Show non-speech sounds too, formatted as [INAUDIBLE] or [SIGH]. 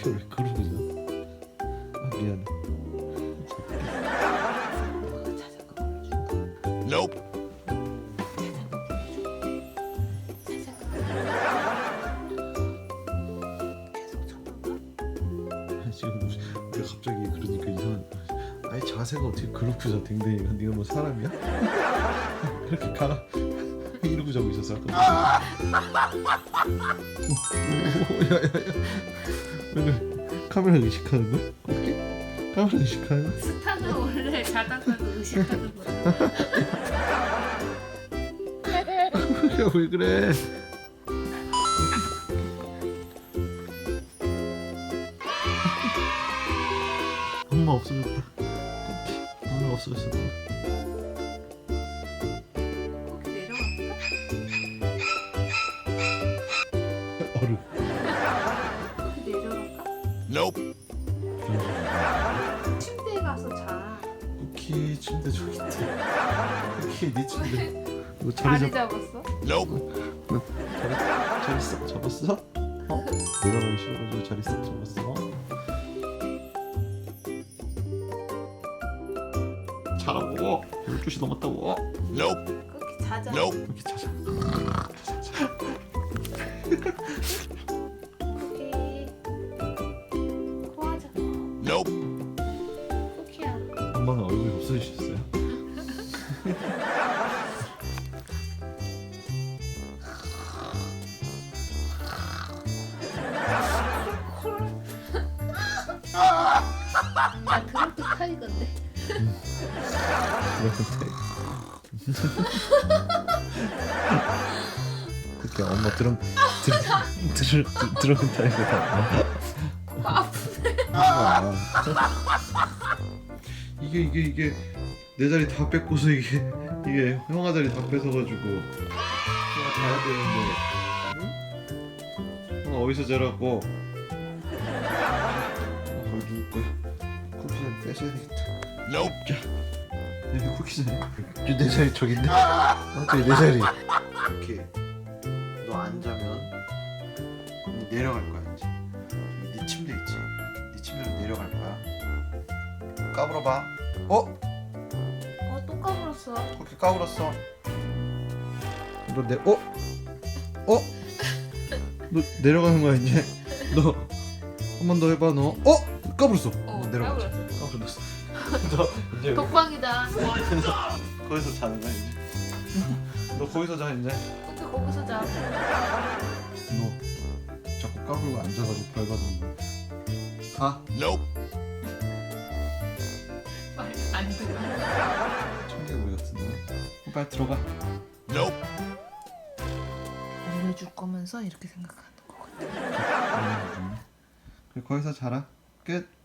이게 왜 그러고 있어? 아 미안해. Nope. 지금 우리가 갑자기 그러니까 이상한. 아니 자세가 어떻게 그렇게 자 댕댕이가 네가 뭐 사람이야? [LAUGHS] 그렇게 가라 이러고 자고 있었어 아까. 카메라 의식하는 거? 카메라 의식하는 거? 스타는 원래 자다가도 의식하는 거야. 야, 왜 그래? 엄마 없어졌다. 엄마 없어졌어. 거기 내려갈까? Nope. 침대에 가서 자. 쿠키 침대 저기 있대. 쿠키 네 침대. 너 자리 자리 잡. 잡았어? Nope. 자리 자리 싹 잡았어? 어? 내려가기 싫어가지고 자리 싹 잡았어. 자라고. 12시 넘었다고. Nope. 거기 자자. Nope. 이렇게 자자. 엄마는 얼굴이 없어지셨어요? 아 그렇게 타이 건데. 그런데 그렇게 엄마 드럼 드럼 드럼 드럼 타이거 다 아프네. 이게 이게 이게 내 자리 다 뺏고서 이게 이게 형아 자리 다 뺏어가지고 형아 자야 되는데 응? 형아 어디서 자라고 어, 거기 누울 거야 쿠키 자리 뺏어야 되겠다 Nope. 여기 쿠키 자리 여기 내 자리 저긴데 어 저기 내 자리 쿠키 너안 자면 내려갈 거야 이제 네 침대 내려갈 거야 까불어봐 어? 어 또 까불었어. 그렇게 까불었어. 너 내, 어? 어? 너 내려가는 거야 이제? 너 한 번 더 해봐 너. 어? 까불었어. 어, 너 내려가자. 까불었어. 까불었어. [LAUGHS] 너 이제 [LAUGHS] 독방이다. 거기서 자는 거야 이제. 너 거기서 자 이제. 쿠키 거기서 자. 너 자꾸 까불고 앉아가지고 밟아주는 거 Nope. 말안 들어. 청개구리 같은 거. 빨리 들어가. Nope. 알려줄 거면서 이렇게 생각하는 거 같아. 그래 거기서 자라. 끝.